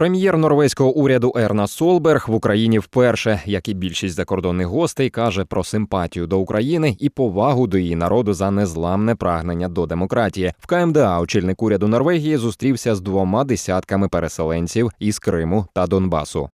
Прем'єр норвезького уряду Ерна Солберг в Україні вперше, як і більшість закордонних гостей, каже про симпатію до України і повагу до її народу за незламне прагнення до демократії. В КМДА очільник уряду Норвегії зустрівся з двома десятками переселенців із Криму та Донбасу.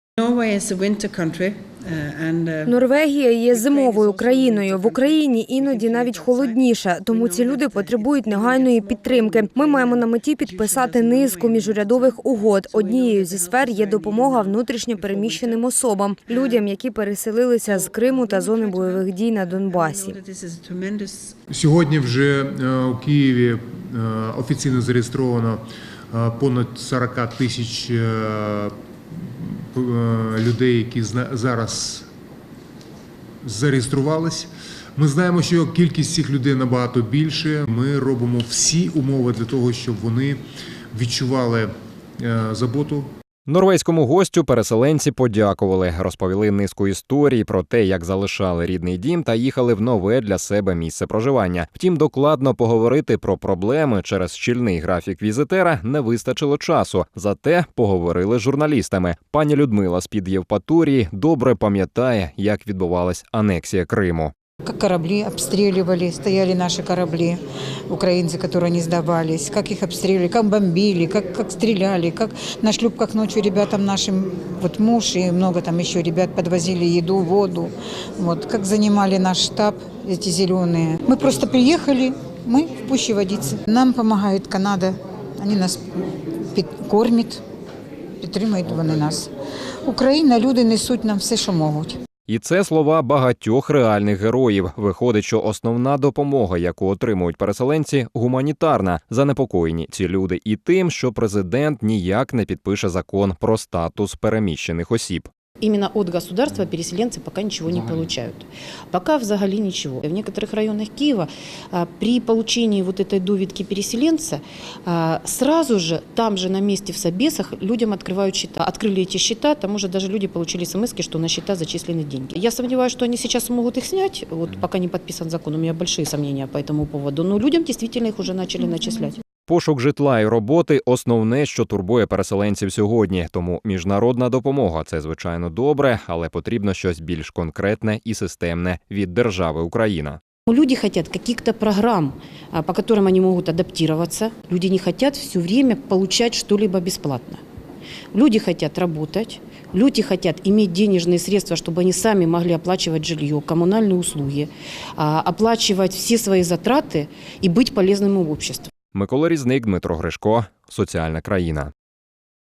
And uh, Норвегія є зимовою країною. В Україні іноді навіть холодніше, тому ці люди потребують негайної підтримки. Ми маємо на меті підписати низку міжурядових угод. Однією зі сфер є допомога внутрішньо переміщеним особам, людям, які переселилися з Криму та зони бойових дій на Донбасі. Сьогодні вже е, у Києві е, офіційно зареєстровано е, понад 40 тисяч е, е, людей, які зараз зареєструвались. Ми знаємо, що кількість цих людей набагато більше. Ми робимо всі умови для того, щоб вони відчували е, заботу Норвезькому гостю переселенці подякували, розповіли низку історій про те, як залишали рідний дім та їхали в нове для себе місце проживання. Втім, докладно поговорити про проблеми через щільний графік візитера не вистачило часу. Зате поговорили з журналістами. Пані Людмила з під Євпаторії добре пам'ятає, як відбувалась анексія Криму. Как корабли обстреливали, стояли наши корабли, украинцы, которые не сдавались, как их обстреливали, как бомбили, как, как стреляли, как на шлюпках ночью ребятам нашим, вот муж и много там еще ребят подвозили еду, воду, вот, как занимали наш штаб эти зеленые. Мы просто приехали, мы в пуще водицы. Нам помогает Канада, они нас під, кормят, підтримують вони нас. Україна, люди несуть нам все, що можуть. І це слова багатьох реальних героїв. Виходить, що основна допомога, яку отримують переселенці, гуманітарна. Занепокоєні ці люди і тим, що президент ніяк не підпише закон про статус переміщених осіб. Именно от государства переселенцы пока ничего не получают. Пока взагалі ничего. В некоторых районах Киева а, при получении вот этой довідки переселенца а, сразу же там же на месте в Собесах людям открывают счета. Открыли эти счета, там уже даже люди получили смс что на счета зачислены деньги. Я сомневаюсь, что они сейчас смогут их снять, вот пока не подписан закон, у меня большие сомнения по этому поводу, но людям действительно их уже начали начислять. Пошук житла і роботи основне, що турбує переселенців сьогодні. Тому міжнародна допомога це звичайно добре, але потрібно щось більш конкретне і системне від держави Україна. Люди хотят каких-то программ, а, по которым они могут адаптироваться. Люди не хотят все время получать что-либо бесплатно. Люди хотят работать, люди хотят иметь денежные средства, чтобы они сами могли оплачивать жилье, коммунальные услуги, а, оплачивать все свои затраты и быть полезными обществу. Микола Різник, Дмитро Гришко, Соціальна країна.